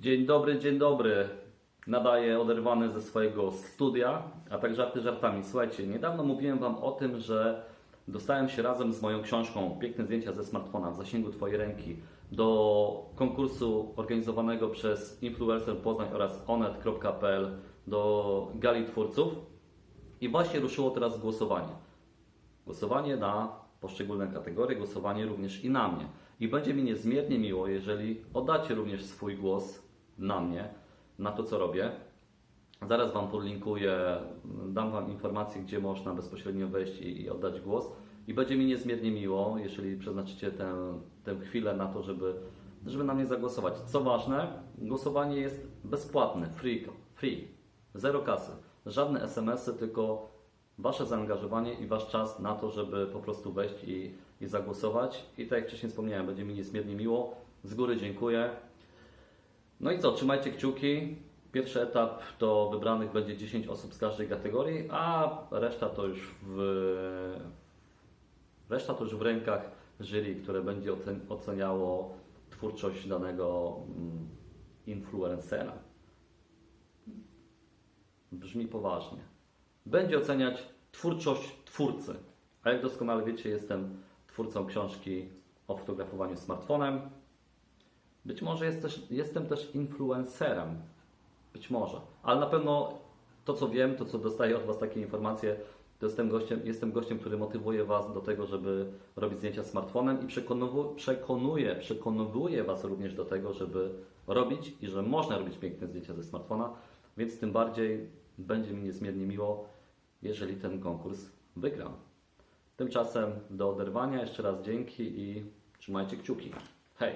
Dzień dobry, dzień dobry. Nadaję oderwany ze swojego studia, a tak żarty żartami. Słuchajcie, niedawno mówiłem Wam o tym, że dostałem się razem z moją książką Piękne zdjęcia ze smartfona w zasięgu Twojej ręki do konkursu organizowanego przez Influencer Poznań oraz onet.pl do gali twórców. I właśnie ruszyło teraz głosowanie. Głosowanie na poszczególne kategorie, głosowanie również i na mnie. I będzie mi niezmiernie miło, jeżeli oddacie również swój głos na mnie, na to, co robię. Zaraz Wam podlinkuję, dam Wam informację, gdzie można bezpośrednio wejść i, i oddać głos. I będzie mi niezmiernie miło, jeżeli przeznaczycie tę, tę chwilę na to, żeby, żeby na mnie zagłosować. Co ważne, głosowanie jest bezpłatne, free, free, zero kasy, żadne SMS-y, tylko Wasze zaangażowanie i Wasz czas na to, żeby po prostu wejść i, i zagłosować. I tak jak wcześniej wspomniałem, będzie mi niezmiernie miło. Z góry dziękuję. No i co, trzymajcie kciuki. Pierwszy etap to wybranych będzie 10 osób z każdej kategorii, a reszta to już w, reszta to już w rękach jury, które będzie ocen- oceniało twórczość danego mm, influencera. Brzmi poważnie. Będzie oceniać twórczość twórcy. A jak doskonale wiecie, jestem twórcą książki o fotografowaniu smartfonem. Być może jest też, jestem też influencerem. Być może. Ale na pewno to, co wiem, to, co dostaję od Was takie informacje, to jestem gościem, jestem gościem, który motywuje Was do tego, żeby robić zdjęcia smartfonem i przekonuje, przekonuje Was również do tego, żeby robić i że można robić piękne zdjęcia ze smartfona, więc tym bardziej będzie mi niezmiernie miło, jeżeli ten konkurs wygram. Tymczasem do oderwania jeszcze raz dzięki i trzymajcie kciuki. Hej!